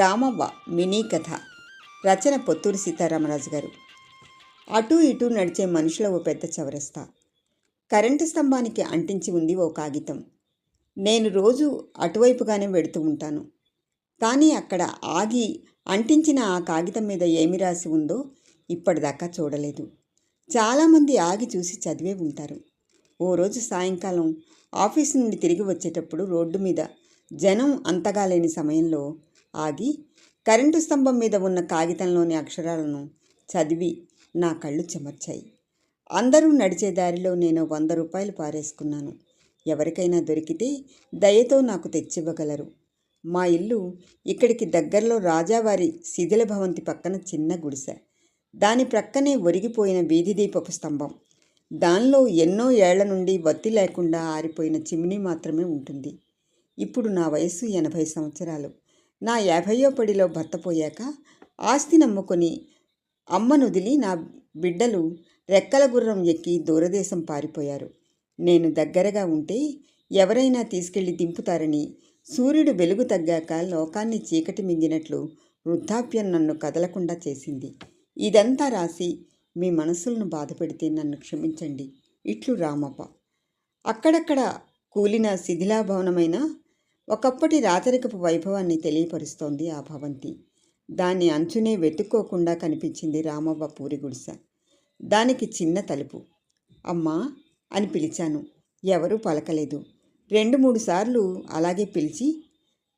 Ramavva mini కథ. రచన పొత్తూరు సీతారామరాజు గారు. అటూ ఇటూ నడిచే మనుషుల ఓ పెద్ద చవరస్తా కరెంటు స్తంభానికి అంటించి ఉంది ఓ కాగితం. నేను రోజు అటువైపుగానే వెడుతూ ఉంటాను. కానీ అక్కడ ఆగి అంటించిన ఆ కాగితం మీద ఏమి రాసి ఉందో ఇప్పటిదాకా చూడలేదు. చాలామంది ఆగి చూసి చదివే ఉంటారు. ఓ రోజు సాయంకాలం ఆఫీస్ నుండి తిరిగి వచ్చేటప్పుడు రోడ్డు మీద జనం అంతగా లేని సమయంలో ఆగి కరెంటు స్తంభం మీద ఉన్న కాగితంలోని అక్షరాలను చదివి నా కళ్ళు చెమర్చాయి. అందరూ నడిచే దారిలో నేను వంద రూపాయలు పారేసుకున్నాను. ఎవరికైనా దొరికితే దయతో నాకు తెచ్చివ్వగలరు. మా ఇల్లు ఇక్కడికి దగ్గరలో రాజావారి శిథిల భవంతి పక్కన చిన్న గుడిసె. దాని ప్రక్కనే ఒరిగిపోయిన వీధి దీపపు స్తంభం. దానిలో ఎన్నో ఏళ్ళ నుండి వత్తి లేకుండా ఆరిపోయిన చిమ్నీ మాత్రమే ఉంటుంది. ఇప్పుడు నా వయసు ఎనభై సంవత్సరాలు. నా యాభయో పడిలో భర్త పోయాక ఆస్తి నమ్ముకొని అమ్మను వదిలి నా బిడ్డలు రెక్కల గుర్రం ఎక్కి దూరదేశం పారిపోయారు. నేను దగ్గరగా ఉంటే ఎవరైనా తీసుకెళ్ళి దింపుతారని సూర్యుడు వెలుగు తగ్గాక లోకాన్ని చీకటి మింగినట్లు వృద్ధాప్యం నన్ను కదలకుండా చేసింది. ఇదంతా రాసి మీ మనసులను బాధపెడితే నన్ను క్షమించండి. ఇట్లు రామప్ప. అక్కడక్కడ కూలిన శిథిలాభవనమైన ఒకప్పటి రాచరికపు వైభవాన్ని తెలియపరుస్తోంది ఆ భవంతి. దాన్ని అంచునే వెతుక్కోకుండా కనిపించింది రామవ్వ పూరి గుడిసె. దానికి చిన్న తలుపు. అమ్మా! అని పిలిచాను. ఎవరూ పలకలేదు. రెండు మూడు సార్లు అలాగే పిలిచి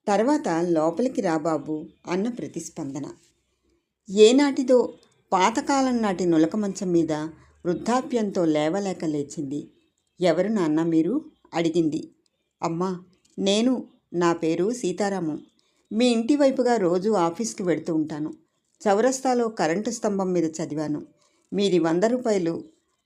తర్వాత లోపలికి రాబాబు అన్న ప్రతిస్పందన. ఏనాటిదో పాతకాలం నాటి నులక మంచం మీద వృద్ధాప్యంతో లేవలేక లేచింది. ఎవరు నాన్న మీరు? అడిగింది. అమ్మా! నేను నా పేరు సీతారామం. మీ ఇంటి వైపుగా రోజు ఆఫీస్కి వెడుతూ ఉంటాను. చౌరస్తాలో కరెంటు స్తంభం మీద చదివాను. మీది వంద రూపాయలు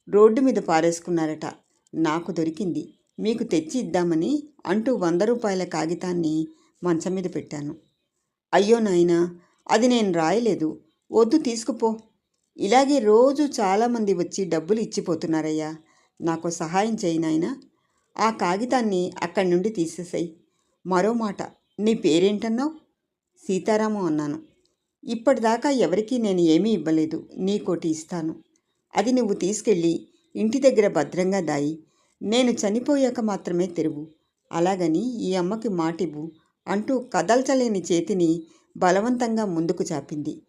రోడ్డు మీద పారేసుకున్నారట. నాకు దొరికింది. మీకు తెచ్చి ఇద్దామని అంటూ వంద రూపాయల కాగితాన్ని మంచం మీద పెట్టాను. అయ్యో నాయనా అది నేను రాయలేదు. వద్దు తీసుకుపో. ఇలాగే రోజు చాలామంది వచ్చి డబ్బులు ఇచ్చిపోతున్నారయ్యా. నాకు సహాయం చేయి నాయనా. ఆ కాగితాన్ని అక్కడి నుండి తీసేసాయి. మరో మాట నీ పేరేంటన్నావు? సీతారాము అన్నాను. ఇప్పటిదాకా ఎవరికీ నేను ఏమీ ఇవ్వలేదు నీకోటి ఇస్తాను. అది నువ్వు తీసుకెళ్ళి ఇంటి దగ్గర భద్రంగా దాయి. నేను చనిపోయాక మాత్రమే తెరువు. అలాగని ఈ అమ్మకి మాటివ్వు అంటూ కదల్చలేని చేతిని బలవంతంగా ముందుకు చాపింది.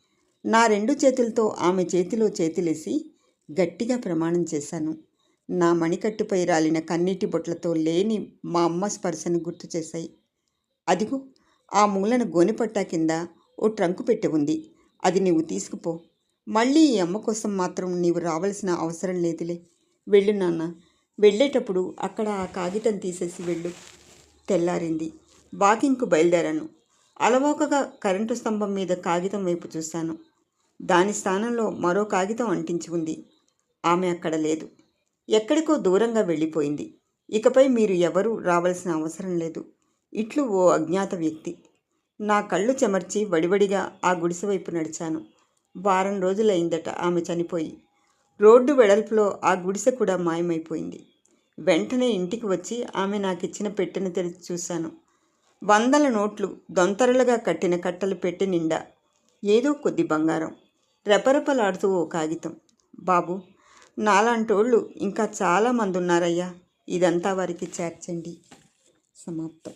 నా రెండు చేతులతో ఆమె చేతిలో చేతులేసి గట్టిగా ప్రమాణం చేశాను. నా మణికట్టుపై రాలిన కన్నీటి బొట్లతో లేని మా అమ్మ స్పర్శను గుర్తు చేశాయి. అదిగో ఆ మూలన గోనెపట్టా కింద ఓ ట్రంకు పెట్టి ఉంది. అది నీవు తీసుకుపో. మళ్ళీ ఈ అమ్మ కోసం మాత్రం నీవు రావాల్సిన అవసరం లేదులే. వెళ్ళు నాన్న. వెళ్ళేటప్పుడు అక్కడ ఆ కాగితం తీసేసి వెళ్ళు తెల్లారింది. వాకింగ్కు బయలుదేరాను. అలవోకగా కరెంటు స్తంభం మీద కాగితం వైపు చూశాను. దాని స్థానంలో మరో కాగితం అంటించి ఉంది. ఆమె అక్కడ లేదు. ఎక్కడికో దూరంగా వెళ్ళిపోయింది. ఇకపై మీరు ఎవరూ రావాల్సిన అవసరం లేదు. ఇట్లు ఓ అజ్ఞాత వ్యక్తి. నా కళ్ళు చెమర్చి వడివడిగా ఆ గుడిసె వైపు నడిచాను. వారం రోజులైందట ఆమె చనిపోయి. రోడ్డు వెడల్పులో ఆ గుడిసె కూడా మాయమైపోయింది. వెంటనే ఇంటికి వచ్చి ఆమె నాకిచ్చిన పెట్టెను తెరిచి చూశాను. వందల నోట్లు దొంతరలుగా కట్టిన కట్టలు పెట్టి నిండా ఏదో కొద్ది బంగారం. రెపరెపలాడుతూ ఓ కాగితం. బాబు నాలాంటోళ్ళు ఇంకా చాలామంది ఉన్నారయ్యా ఇదంతా వారికి చేర్చండి. సమాప్తం.